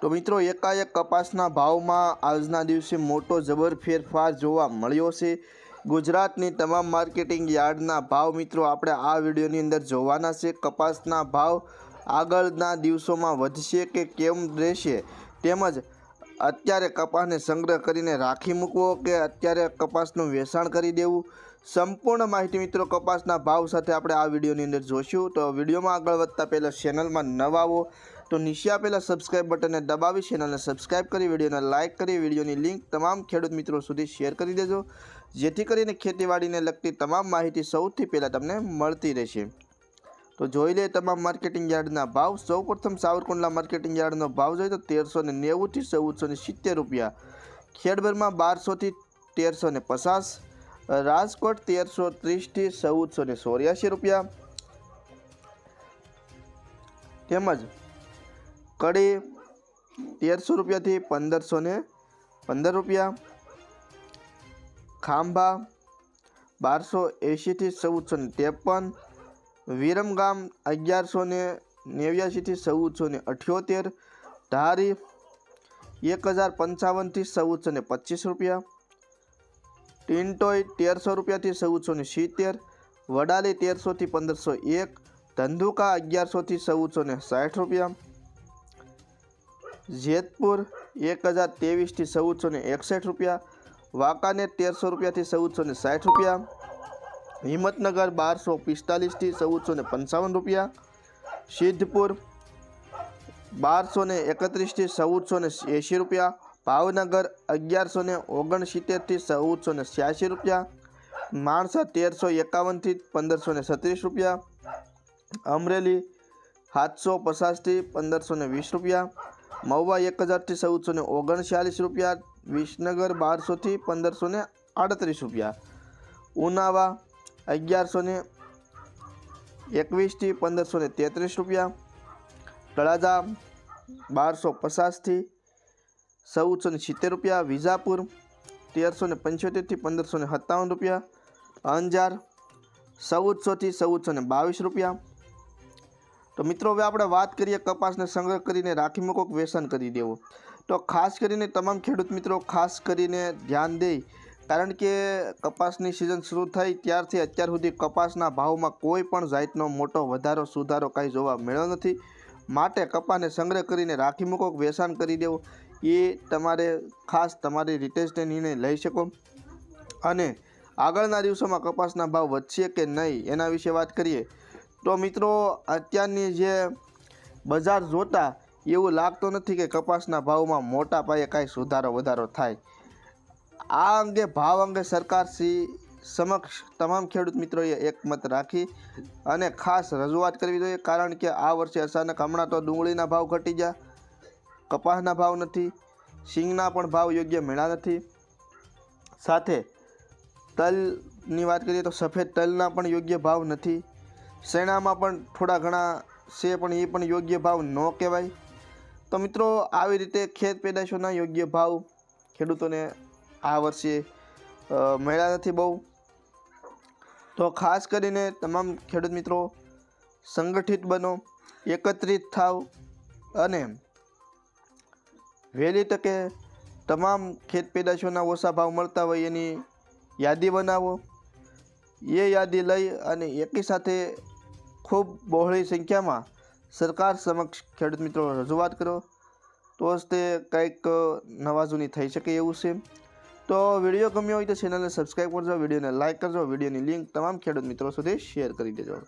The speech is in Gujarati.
તો મિત્રો, એકાએક કપાસના ભાવમાં આજના દિવસે મોટો જબર ફેરફાર જોવા મળ્યો છે. ગુજરાતની તમામ માર્કેટિંગ યાર્ડના ભાવ મિત્રો, આપણે આ વિડીયોની અંદર જોવાના છે. કપાસના ભાવ આગળના દિવસોમાં વધશે કે કેમ રહેશે તેમજ અત્યારે કપાસને સંગ્રહ કરીને રાખી મૂકવો કે અત્યારે કપાસનું વેચાણ કરી દેવું? સંપૂર્ણ માહિતી મિત્રો, કપાસના ભાવ સાથે આપણે આ વિડીયોની અંદર જોઈશું. તો વિડીયોમાં આગળ વધતા પહેલાં ચેનલમાં નવા આવો. તો નીચે આપેલા સબસ્ક્રાઇબ બટનને દબાવી ચેનલને સબસ્ક્રાઇબ કરી વિડીયોને લાઇક કરી વિડીયોની લિંક તમામ ખેડૂત મિત્રો સુધી શેર કરી દેજો. જેથી કરીને ખેતીવાડીને લગતી તમામ માહિતી સૌથી પહેલાં તમને મળતી રહેશે. તો જોઈ લે તમામ માર્કેટિંગ યાર્ડના ભાવ. સૌપ્રથમ સાવરકુંડલા માર્કેટિંગ યાર્ડનો ભાવ જોઈએ તો તેરસો ને નેવુંથી ચૌદસો ને સિત્તેર રૂપિયા. ખેડબરમાં બારસોથી તેરસો ને પચાસ. રાજકોટ તેરસો ત્રીસથી ચૌદસો ને ચોર્યાસી રૂપિયા. તેમજ કડી તેરસો રૂપિયાથી પંદરસો ને પંદર રૂપિયા. ખાંભા બારસો એંશીથી ચૌદસો ને ત્રેપન. વિરમગામ અગિયારસો ને નેવ્યાસીથી ચૌદસો ને અઠ્યોતેર. ધારી એક હજાર પંચાવનથી ચૌદસો ને પચીસ રૂપિયા. ટિન્ટોય તેરસો રૂપિયાથી ચૌદસો ને સિત્તેર. વડાલી તેરસોથી પંદરસો એક. ધંધુકા અગિયારસોથી ચૌદસો ને સાઠ રૂપિયા. જેતપુર એક હજાર ત્રેવીસથી ચૌદસો ને એકસઠ રૂપિયા, વાંકાનેર તેરસો રૂપિયાથી ચૌદસો ને સાઠ રૂપિયા, હિંમતનગર બારસો પિસ્તાલીસથી ચૌદસો ને પંચાવન રૂપિયા, સિદ્ધપુર બારસો ને એકત્રીસથી ચૌદસો ને એંશી રૂપિયા, ભાવનગર અગિયારસો ને ઓગણસિત્તેરથી ચૌદસો ને છ્યાસી રૂપિયા, માણસા તેરસો એકાવનથી પંદરસો ને છત્રીસ રૂપિયા, અમરેલી સાતસો પચાસથી પંદરસો ને વીસ રૂપિયા મહુવા એક હજારથી ચૌદસો ને ઓગણચાલીસ રૂપિયા, વિસનગર બારસોથી પંદરસો ને આડત્રીસ રૂપિયા. ઉનાવા અગિયારસો ને એકવીસથી પંદરસો ને તેત્રીસ રૂપિયા. તળાજા બારસો પચાસથી ચૌદસો ને સિત્તેર રૂપિયા. વિજાપુર તેરસો ને પંચોતેરથી પંદરસો ને સત્તાવન રૂપિયા. અંજાર ચૌદસોથી ચૌદસો ને બાવીસ રૂપિયા. તો મિત્રો, હવે આપણે વાત કરીએ કપાસને સંગ્રહ કરીને રાખી મૂકો વેસન કરી દેવો. તો ખાસ કરીને તમામ ખેડૂત મિત્રો, ખાસ કરીને ધ્યાન દે. કારણ કે કપાસની સિઝન શરૂ થઈ ત્યારથી અત્યાર સુધી કપાસના ભાવમાં કોઈ પણ જાતનો મોટો વધારો, સુધારો કાંઈ જોવા મળ્યો નથી. માટે કપાસને સંગ્રહ કરીને રાખી મૂકો વેચાણ કરી દેવો. એ તમારે ખાસ તમારી રીતે નિર્ણય લઈ શકો. અને આગળના દિવસોમાં કપાસના ભાવ વધશે કે નહીં, એના વિશે વાત કરીએ. તો મિત્રો, અત્યારની જે બજાર જોતા, એવું લાગતું નથી કે કપાસના ભાવમાં મોટા પાયે કાંઈ સુધારો, વધારો થાય. આ અંગે, ભાવ અંગે સરકારશ્રી સમક્ષ તમામ ખેડૂત મિત્રોએ એકમત રાખી અને ખાસ રજૂઆત કરવી જોઈએ, કારણ કે આ વર્ષે અચાનક હમણાં તો ડુંગળીના ભાવ ઘટી ગયા, કપાસના ભાવ નથી, સિંગના પણ ભાવ યોગ્ય મળ્યા નથી. સાથે તલની વાત કરીએ તો સફેદ તલના પણ યોગ્ય ભાવ નથી. શેણામાં પણ થોડા ઘણા છે, પણ એ પણ યોગ્ય ભાવ ન કહેવાય. તો મિત્રો, આવી રીતે ખેત પેદાશોના યોગ્ય ભાવ ખેડૂતોને આ વર્ષે મળ્યા નથી બહુ. તો ખાસ કરીને તમામ ખેડૂત મિત્રો, સંગઠિત બનો, એકત્રિત થાવ અને વહેલી તકે તમામ ખેત પેદાશોના ઓછા ભાવ મળતા હોય એની યાદી બનાવો. એ યાદી લઈ અને એકી સાથે ખૂબ બહોળી સંખ્યામાં સરકાર સમક્ષ ખેડૂત મિત્રો રજૂઆત કરો. તો જ તે કંઈક નવાજૂની થઈ શકે એવું છે. તો વીડિયો ગમ્યો હોય તો ચેનલને સબસ્ક્રાઈબ કરજો, વિડીયોને લાઇક કરજો, વિડીયોની લિંક તમામ ખેડૂત મિત્રો સુધી શેર કરી દેજો.